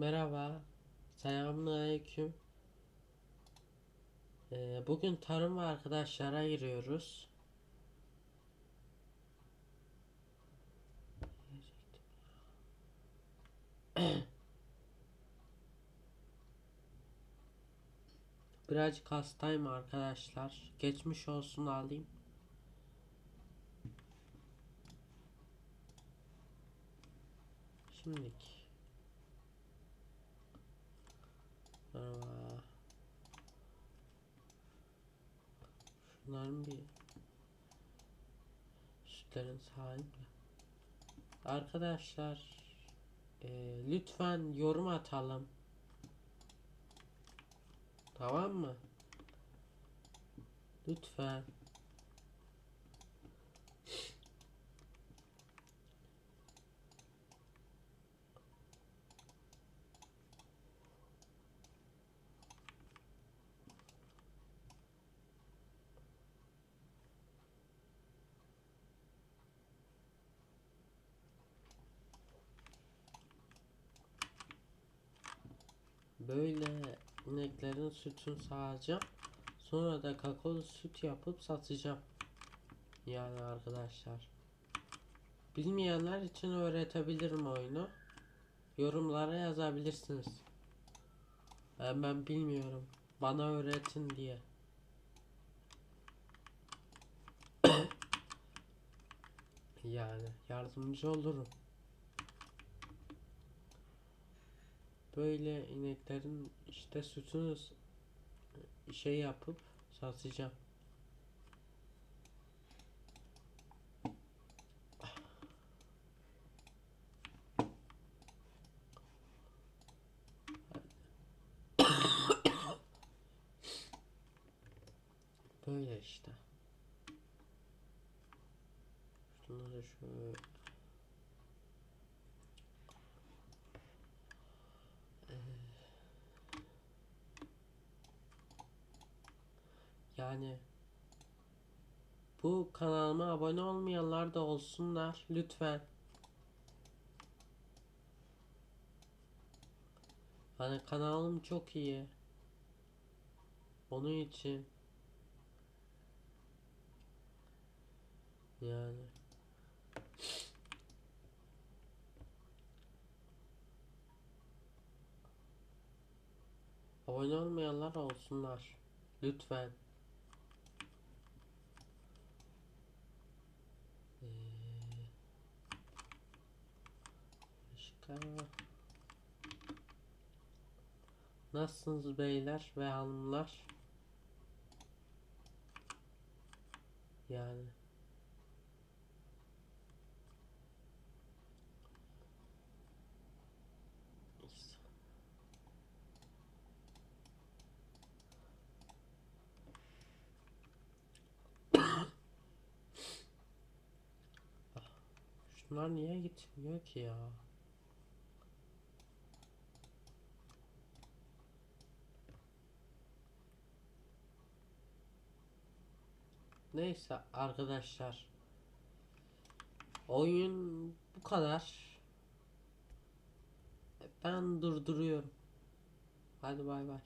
Merhaba. Selamünaleyküm. Ee, bugün tarım ve arkadaşlara giriyoruz. Birazcık hastayım arkadaşlar. Geçmiş olsun alayım. Şimdilik. Şunların bir sütlerin sahibi. Arkadaşlar eee, lütfen yorum atalım. Tamam mı? Lütfen. Böyle ineklerin sütünü sağacağım. Sonra da kakaolu süt yapıp satacağım. Yani arkadaşlar. Bilmeyenler için öğretebilirim oyunu. Yorumlara yazabilirsiniz. Ben, ben bilmiyorum. Bana öğretin diye. yani yardımcı olurum. Böyle ineklerin işte sütünü şey yapıp satacağım. Böyle işte. Şunları şöyle Yani bu kanalıma abone olmayanlar da olsunlar lütfen. Hani kanalım çok iyi. Onun için yani abone olmayanlar olsunlar. Lütfen. Ee, başka Nasılsınız beyler ve hanımlar? Yani işte. Şunlar niye gitmiyor ki ya? Neyse arkadaşlar. Oyun bu kadar. Ben durduruyorum. Hadi bay bay.